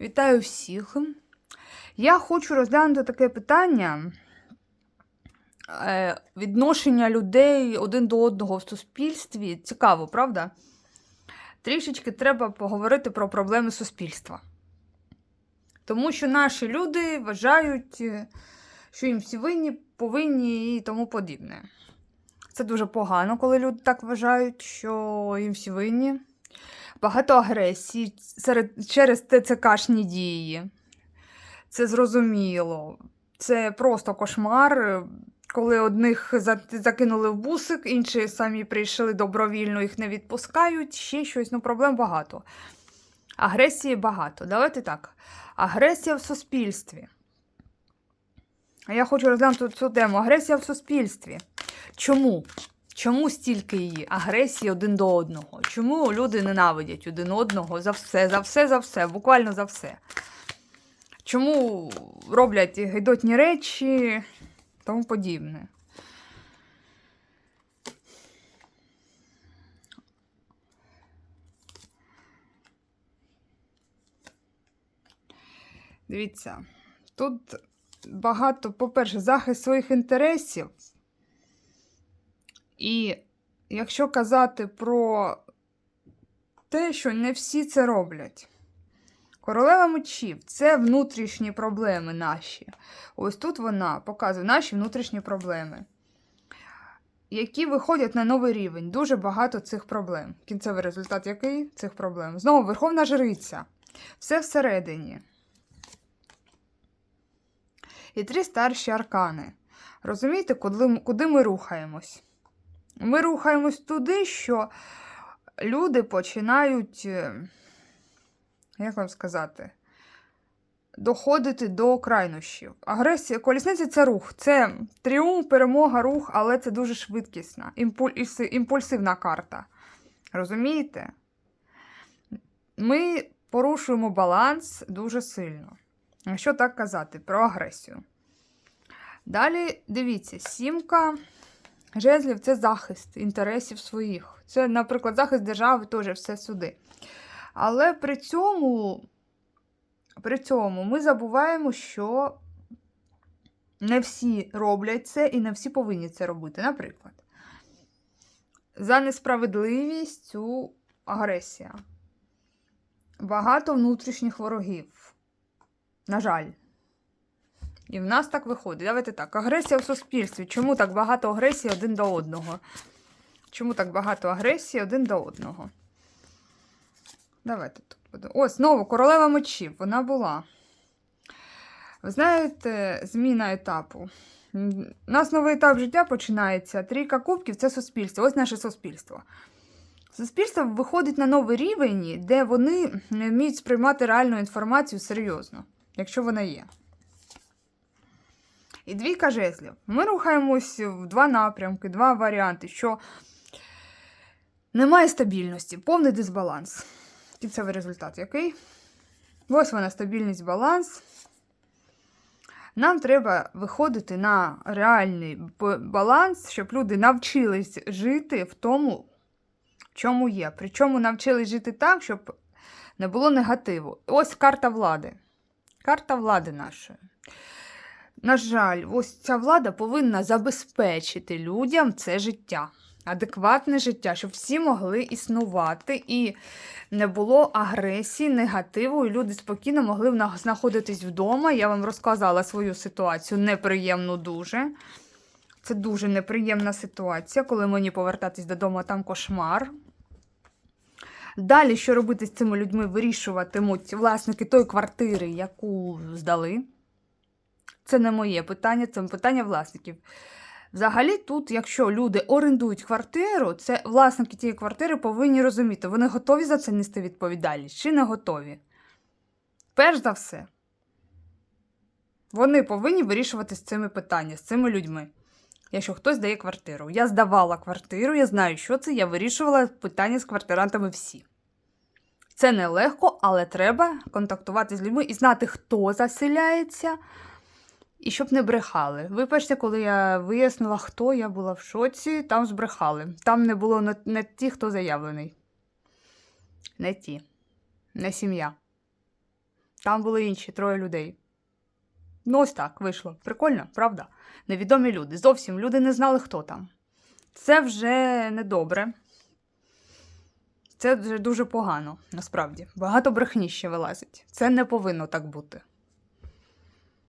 Вітаю всіх. Я хочу розглянути таке питання е, відношення людей один до одного в суспільстві. Цікаво, правда? Трішечки треба поговорити про проблеми суспільства. Тому що наші люди вважають, що їм всі винні, повинні і тому подібне. Це дуже погано, коли люди так вважають, що їм всі винні багато агресії серед, через ТЦКшні дії. Це зрозуміло. Це просто кошмар. Коли одних закинули в бусик, інші самі прийшли добровільно, їх не відпускають, ще щось, ну проблем багато. Агресії багато. Давайте так. Агресія в суспільстві. Я хочу розглянути цю тему. Агресія в суспільстві. Чому? Чому стільки її агресії один до одного? Чому люди ненавидять один одного за все, за все, за все, буквально за все? Чому роблять гидотні речі тому подібне? Дивіться, тут багато, по-перше, захист своїх інтересів. І якщо казати про те, що не всі це роблять. Королева мечів це внутрішні проблеми наші. Ось тут вона показує наші внутрішні проблеми, які виходять на новий рівень. Дуже багато цих проблем. Кінцевий результат який цих проблем? Знову Верховна Жриця. Все всередині. І три старші аркани. Розумієте, куди, ми рухаємось? Ми рухаємось туди, що люди починають, е, як вам сказати, доходити до крайнощів. Агресія, колісниця це рух, це тріумф, перемога, рух, але це дуже швидкісна, імпульсивна карта. Розумієте? Ми порушуємо баланс дуже сильно. Якщо так казати, про агресію. Далі дивіться, сімка. Жезлів це захист інтересів своїх. Це, наприклад, захист держави теж все сюди. Але при цьому, при цьому ми забуваємо, що не всі роблять це і не всі повинні це робити. Наприклад, за несправедливість цю агресія. Багато внутрішніх ворогів. На жаль. І в нас так виходить. Давайте так. Агресія в суспільстві. Чому так багато агресії один до одного? Чому так багато агресії один до одного? Давайте тут буде. О, знову королева мечів. Вона була. Ви знаєте, зміна етапу. У нас новий етап життя починається. Трійка кубків це суспільство. Ось наше суспільство. Суспільство виходить на новий рівень, де вони не вміють сприймати реальну інформацію серйозно, якщо вона є. І двійка жезлів. Ми рухаємось в два напрямки, два варіанти, що немає стабільності, повний дисбаланс. Кінцевий результат який? Ось вона стабільність, баланс. Нам треба виходити на реальний баланс, щоб люди навчились жити в тому, чому є. Причому навчились жити так, щоб не було негативу. Ось карта влади. Карта влади нашої. На жаль, ось ця влада повинна забезпечити людям це життя, адекватне життя, щоб всі могли існувати і не було агресії, негативу, і люди спокійно могли знаходитись вдома. Я вам розказала свою ситуацію неприємну дуже. Це дуже неприємна ситуація, коли мені повертатись додому, а там кошмар. Далі, що робити з цими людьми, вирішуватимуть власники тої квартири, яку здали. Це не моє питання, це питання власників. Взагалі, тут, якщо люди орендують квартиру, це власники тієї квартири повинні розуміти, вони готові за це нести відповідальність чи не готові. Перш за все, вони повинні вирішувати з цими питання, з цими людьми. Якщо хтось дає квартиру. Я здавала квартиру, я знаю, що це, я вирішувала питання з квартирантами всі. Це нелегко, але треба контактувати з людьми і знати, хто заселяється, і щоб не брехали. Вибачте, коли я вияснила, хто я була в шоці, там збрехали. Там не було не, не ті, хто заявлений. Не ті. Не сім'я. Там були інші троє людей. Ну, ось так вийшло. Прикольно, правда? Невідомі люди. Зовсім люди не знали, хто там. Це вже недобре. Це вже дуже погано, насправді. Багато брехні ще вилазить. Це не повинно так бути.